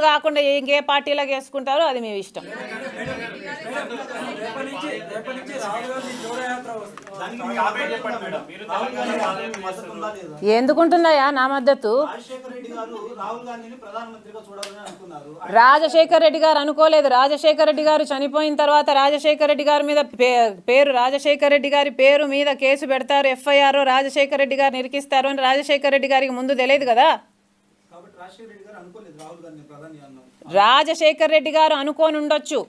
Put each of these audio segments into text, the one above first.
ఇప్పుడు కాకుండా ఇంకే పార్టీలకు వేసుకుంటారో అది మీ ఇష్టం. ఎందుకుంటున్నాయా నా మద్దతు? రాజశేఖర రెడ్డి గారు రాజశేఖర్ రెడ్డి గారు అనుకోలేదు. రాజశేఖర్ రెడ్డి గారు చనిపోయిన తర్వాత రాజశేఖర్ రెడ్డి గారి మీద పే- పేరు రాజశేఖర్ రెడ్డి గారి పేరు మీద కేసు పెడతారు ఎఫ్ఐఆర్ రాజశేఖర్ రెడ్డి గారు నిరికిస్తారు అని రాజశేఖర్ రెడ్డి గారికి ముందు తెలియదు కదా? రాజశేఖర్ రెడ్డి గారు అనుకోని ఉండొచ్చు.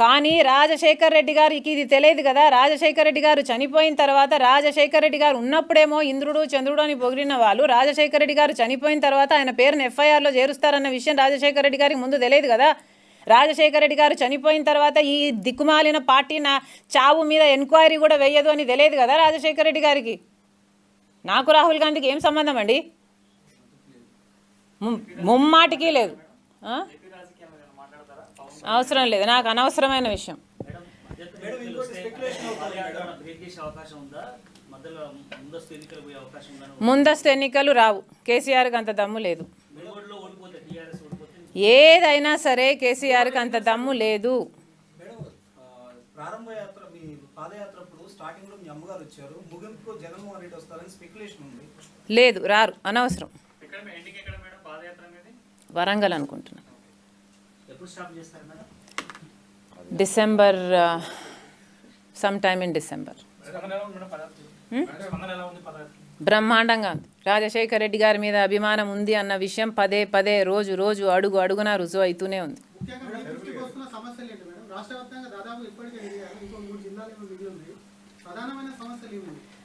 కానీ రాజశేఖర్ రెడ్డి గారికి ఇది తెలియదు కదా. రాజశేఖర్ రెడ్డి గారు చనిపోయిన తర్వాత రాజశేఖర్ రెడ్డి గారు ఉన్నప్పుడేమో ఇంద్రుడు చంద్రుడు అని పొగిడిన వాళ్ళు రాజశేఖర్ రెడ్డి గారు చనిపోయిన తర్వాత ఆయన పేరును ఎఫ్ఐఆర్లో చేరుస్తారన్న విషయం రాజశేఖర్ రెడ్డి గారికి ముందు తెలియదు కదా. రాజశేఖర రెడ్డి గారు చనిపోయిన తర్వాత ఈ దిక్కుమాలిన పార్టీ నా చావు మీద ఎంక్వైరీ కూడా వేయదు అని తెలియదు కదా రాజశేఖర రెడ్డి గారికి. నాకు రాహుల్ గాంధీకి ఏం సంబంధం అండి? ముమ్మాటికి లేదు. ఆ? అవసరం లేదు. నాకు అనవసరమైన విషయం. ముందస్తు ఎన్నికలు పోయే అవకాశం ఉందా ముందస్తు ఎన్నికలు రావు. కేసీఆర్కి అంత దమ్ము లేదు. ఏదైనా సరే కేసీఆర్కి అంత దమ్ము లేదు. మేడం ఆ, ప్రారంభ యాత్ర మీ పాదయాత్ర అప్పుడు స్టార్టింగ్లో మీ అమ్మగారు వచ్చారు. ముగింపుకు జగన్మోహన్ రెడ్డి వస్తారని స్పెక్యులేషన్ ఉంది. లేదు రారు. అనవసరం. వరంగల్ అనుకుంటున్నా. ఎప్పుడు స్టాప్ చేస్తారు madam? December some time in December? బ్రహ్మాండంగా ఉంది. రాజశేఖర్ రెడ్డి గారి మీద అభిమానం ఉంది అన్న విషయం పదే పదే రోజు రోజు అడుగు అడుగున రుజువు అవుతూనే ఉంది.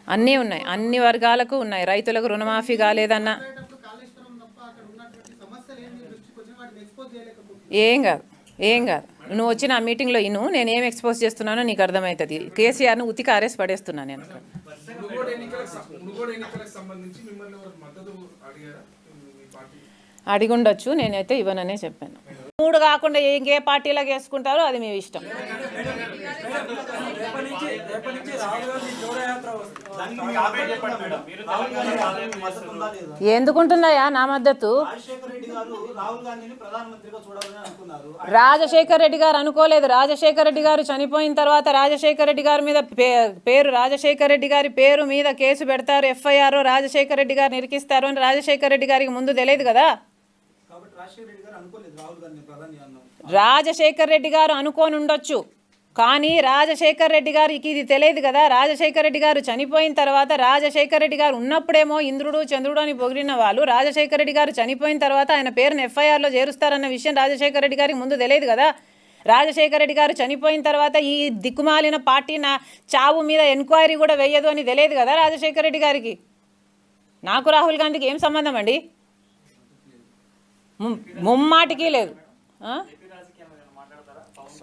అన్నీ ఉన్నాయి. అన్ని వర్గాలకు ఉన్నాయి. రైతులకు రుణమాఫీ కాలేదన్న ఏం కాదు ఏం కాదు. నువ్వు వచ్చిన ఆ మీటింగ్లో ఇను నేను ఏం ఎక్స్పోజ్ చేస్తున్నానో నీకు అర్థమవుతుంది కేసీఆర్ను ఉతికి ఆర్ఎస్ పడేస్తున్నాను నేను. అడిగుండొచ్చు నేనైతే ఇవ్వననే చెప్పాను. మూడు కాకుండా ఇంకే పార్టీలకు వేసుకుంటారో అది మీ ఇష్టం. ఎందుకుంటున్నాయా నా మద్దతు? రాజశేఖర రెడ్డి గారు రాహుల్ గాంధీని ప్రధానమంత్రిగా చూడాలని అనుకున్నారు. రాజశేఖర్ రెడ్డి గారు అనుకోలేదు. రాజశేఖర్ రెడ్డి గారు చనిపోయిన తర్వాత రాజశేఖర్ రెడ్డి గారి మీద పే- పేరు రాజశేఖర్ రెడ్డి గారి పేరు మీద కేసు పెడతారు ఎఫ్ఐఆర్ రాజశేఖర్ రెడ్డి గారు నిరికిస్తారు అని రాజశేఖర్ రెడ్డి గారికి ముందు తెలియదు కదా? కాబట్టి రాజశేఖర రెడ్డి గారు అనుకోలేదు కానీ రాజశేఖర్ రెడ్డి గారికి ఇది తెలియదు కదా రాజశేఖర్ రెడ్డి గారు చనిపోయిన తర్వాత రాజశేఖర్ రెడ్డి గారు ఉన్నప్పుడేమో ఇంద్రుడు చంద్రుడు అని పొగిడిన వాళ్ళు రాజశేఖర్ రెడ్డి గారు చనిపోయిన తర్వాత ఆయన పేరును ఎఫ్ఐఆర్లో చేరుస్తారన్న విషయం రాజశేఖర్ రెడ్డి గారికి ముందు తెలియదు కదా. రాజశేఖర్ రెడ్డి గారు చనిపోయిన తర్వాత ఈ దిక్కుమాలిన పార్టీ నా చావు మీద ఎంక్వైరీ కూడా వేయదు అని తెలియదు కదా రాజశేఖర్ రెడ్డి గారికి. నాకు రాహుల్ గాంధీకి ఏం సంబంధం అండి? ముమ్మాటికి లేదు.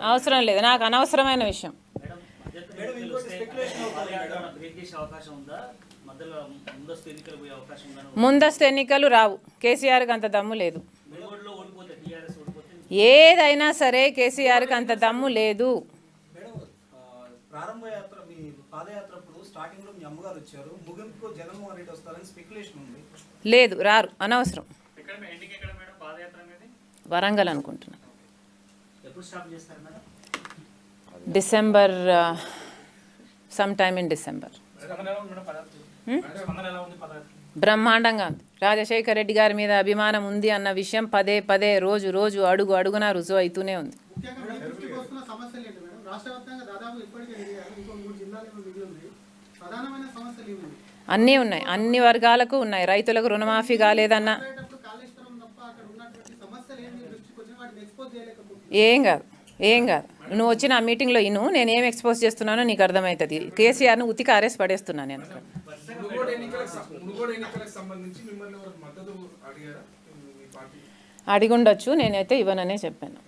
అవసరం లేదు. నాకు అనవసరమైన విషయం. ముందస్తు ఎన్నికలు రావు. కేసీఆర్కి అంత దమ్ము లేదు. ఏదైనా సరే కేసీఆర్కి అంత దమ్ము లేదు. మేడం ఆ, ప్రారంభ యాత్ర మీ పాదయాత్ర అప్పుడు స్టార్టింగ్లో మీ అమ్మగారు వచ్చారు. ముగింపుకు జగన్మోహన్ రెడ్డి వస్తారని స్పెక్యులేషన్ ఉంది. లేదు రారు. అనవసరం. ఎక్కడ ఎండింగ్ ఎక్కడ మేడం పాదయాత్ర అనేది? వరంగల్ అనుకుంటున్నా. ఎప్పుడు స్టాప్ చేస్తారు madam December. Some time in December? బ్రహ్మాండంగా ఉంది. రాజశేఖర్ రెడ్డి గారి మీద అభిమానం ఉంది అన్న విషయం పదే పదే రోజు రోజు అడుగు అడుగున రుజువు అవుతూనే ఉంది. అన్నీ ఉన్నాయి. అన్ని వర్గాలకు ఉన్నాయి. రైతులకు రుణమాఫీ కాలేదన్న ఏం కాదు ఏం కాదు. నువ్వు వచ్చిన ఆ మీటింగ్లో ఇను నేను ఏం ఎక్స్పోజ్ చేస్తున్నానో నీకు అర్థమవుతుంది కేసీఆర్ను ఉతికి ఆరేసి పడేస్తున్నాను నేను. అడిగుండొచ్చు నేనైతే ఇవ్వననే చెప్పాను.